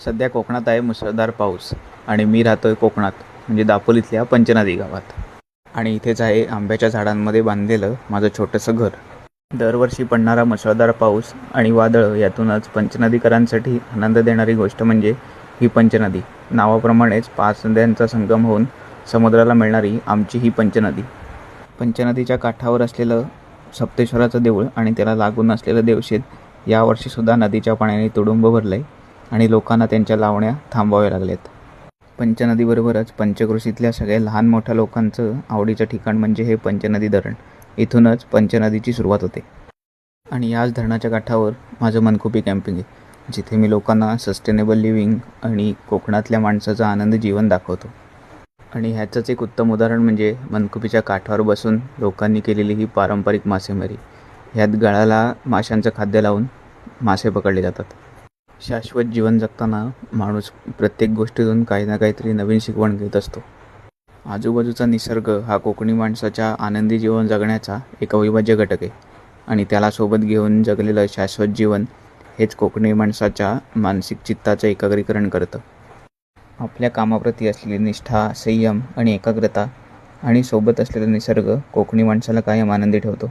सध्या कोकणात आहे मुसळधार पाऊस आणि मी राहतो आहे कोकणात म्हणजे दापोलीतल्या पंचनदी गावात. आणि इथेच आहे आंब्याच्या झाडांमध्ये बांधलेलं माझं छोटंसं घर. दरवर्षी पडणारा मुसळधार पाऊस आणि वादळ यातूनच पंचनदीकरांसाठी आनंद देणारी गोष्ट म्हणजे ही पंचनदी. नावाप्रमाणेच पाच नद्यांचा संगम होऊन समुद्राला मिळणारी आमची ही पंचनदी. पंचनदीच्या काठावर असलेलं सप्तेश्वराचं देऊळ आणि त्याला लागून असलेलं देवशेत यावर्षीसुद्धा नदीच्या पाण्याने तुडुंब भरलं आहे आणि लोकांना त्यांच्या लावण्या थांबवाव्या लागल्यात. पंचनदीबरोबरच पंचकृषीतल्या सगळ्या लहान मोठ्या लोकांचं आवडीचं ठिकाण म्हणजे हे पंचनदी धरण. इथूनच पंचनदीची सुरुवात होते. आणि याच धरणाच्या काठावर माझं मनकुपी कॅम्पिंग आहे जिथे मी लोकांना सस्टेनेबल लिव्हिंग आणि कोकणातल्या माणसाचं आनंद जीवन दाखवतो. आणि ह्याचंच एक उत्तम उदाहरण म्हणजे मनकुपीच्या काठावर बसून लोकांनी केलेली ही पारंपरिक मासेमारी. ह्यात गळाला माशांचं खाद्य लावून मासे पकडले जातात. शाश्वत जीवन जगताना माणूस प्रत्येक गोष्टीतून काही ना काहीतरी नवीन शिकवण घेत असतो. आजूबाजूचा निसर्ग हा कोकणी माणसाच्या आनंदी जीवन जगण्याचा एक अविभाज्य घटक आहे. आणि त्याला सोबत घेऊन जगलेलं शाश्वत जीवन हेच कोकणी माणसाच्या मानसिक चित्ताचं एकाग्रीकरण करतं. आपल्या कामाप्रती असलेली निष्ठा संयम आणि एकाग्रता आणि सोबत असलेला निसर्ग कोकणी माणसाला कायम आनंदी ठेवतो.